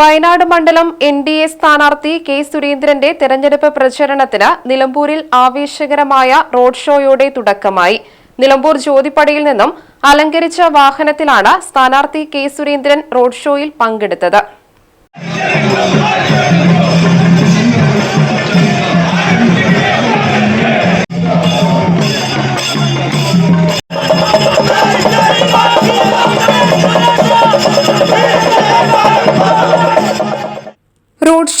വയനാട് മണ്ഡലം N D A സ്ഥാനാർത്ഥി K സുരേന്ദ്രന്റെ തെരഞ്ഞെടുപ്പ് പ്രചരണത്തിന് നിലമ്പൂരിൽ ആവേശകരമായ റോഡ് ഷോയോടെ തുടക്കമായി. നിലമ്പൂർ ജ്യോതിപ്പടിയിൽ നിന്നും അലങ്കരിച്ച വാഹനത്തിലാണ് സ്ഥാനാർത്ഥി കെ സുരേന്ദ്രൻ റോഡ് ഷോയിൽ പങ്കെടുത്തത്.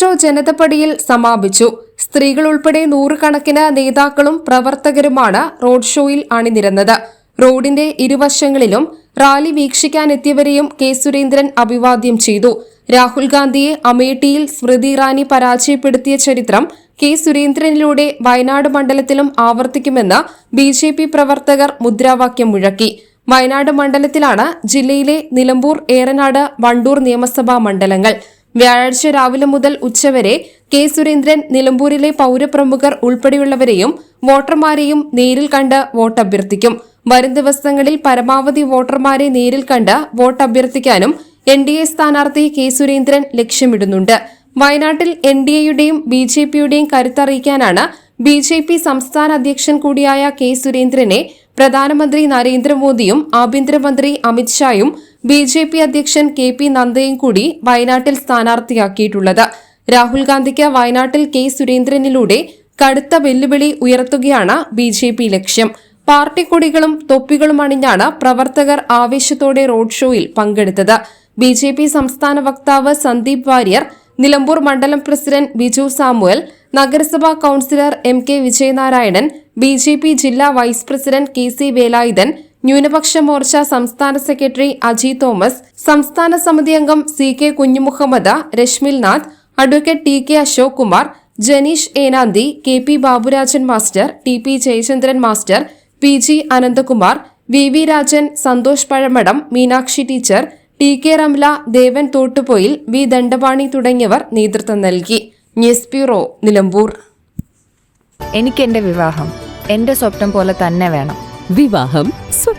റോഡ് ജനതപടിയിൽ സമാപിച്ചു. സ്ത്രീകൾ ഉൾപ്പെടെ നൂറുകണക്കിന് നേതാക്കളും പ്രവർത്തകരുമാണ് റോഡ് ഷോയിൽ അണിനിരന്നത്. റോഡിന്റെ ഇരുവശങ്ങളിലും റാലി വീക്ഷിക്കാനെത്തിയവരെയും കെ സുരേന്ദ്രൻ അഭിവാദ്യം ചെയ്തു. രാഹുൽ ഗാന്ധിയെ അമേഠിയിൽ സ്മൃതി ഇറാനി പരാജയപ്പെടുത്തിയ ചരിത്രം കെ സുരേന്ദ്രനിലൂടെ വയനാട് മണ്ഡലത്തിലും ആവർത്തിക്കുമെന്ന് ബി ജെ പി പ്രവർത്തകർ മുദ്രാവാക്യം മുഴക്കി. വയനാട് മണ്ഡലത്തിലാണ് ജില്ലയിലെ നിലമ്പൂർ ഏറനാട് വണ്ടൂർ നിയമസഭാ മണ്ഡലങ്ങൾ. വ്യാഴാഴ്ച രാവിലെ മുതൽ ഉച്ചവരെ കെ സുരേന്ദ്രൻ നിലമ്പൂരിലെ പൌരപ്രമുഖർ ഉൾപ്പെടെയുള്ളവരെയും വോട്ടർമാരെയും നേരിൽ കണ്ട് വോട്ടഭ്യർത്ഥിക്കും. വരും ദിവസങ്ങളിൽ പരമാവധി വോട്ടർമാരെ നേരിൽ കണ്ട് വോട്ടഭ്യർത്ഥിക്കാനും എൻ ഡി എ സ്ഥാനാർത്ഥി കെ സുരേന്ദ്രൻ ലക്ഷ്യമിടുന്നുണ്ട്. വയനാട്ടിൽ എൻ ഡി എയുടെയും ബി ജെ പിയുടെയും കരുത്തറിയിക്കാനാണ് ബി ജെ പി സംസ്ഥാന അധ്യക്ഷൻ കൂടിയായ കെ സുരേന്ദ്രനെ പ്രധാനമന്ത്രി നരേന്ദ്രമോദിയും ആഭ്യന്തരമന്ത്രി അമിത്ഷായും ബി ജെ പി അധ്യക്ഷൻ കെ പി നന്ദയും കൂടി വയനാട്ടിൽ സ്ഥാനാർത്ഥിയാക്കിയിട്ടുള്ളത്. രാഹുൽ ഗാന്ധിക്ക് വയനാട്ടിൽ കെ സുരേന്ദ്രനിലൂടെ കടുത്ത വെല്ലുവിളി ഉയർത്തുകയാണ് ബി ജെ പി ലക്ഷ്യം. പാർട്ടി കൊടികളും തൊപ്പികളും അണിഞ്ഞാണ് പ്രവർത്തകർ ആവേശത്തോടെ റോഡ് ഷോയിൽ പങ്കെടുത്തത്. ബി ജെ പി സംസ്ഥാന വക്താവ് സന്ദീപ് വാര്യർ നിലമ്പൂർ മണ്ഡലം പ്രസിഡന്റ് ബിജു സാമുവൽ നഗരസഭാ councillor M K Vijayanarayanan B J P ജില്ലാ vice president K C Velayudhan ന്യൂനപക്ഷ മോർച്ച സംസ്ഥാന സെക്രട്ടറി അജി തോമസ് സംസ്ഥാന സമിതി അംഗം C K Kunjumuhammed Rashmilnath advocate T K Ashok Kumar Janeesh Enanthi K P Baburajan master T P Jayachandran master P G Ananthakumar V V Rajan Santhosh Pazhamadam Meenakshi teacher T K Ramla Devan Thottupoyil V Dandapani തുടങ്ങിയവർ നേതൃത്വം നൽകി. News bureau Nilambur. എനിക്ക് എന്റെ വിവാഹം. എന്റെ സ്വപ്നം പോലെ തന്നെ വേണം. വിവാഹം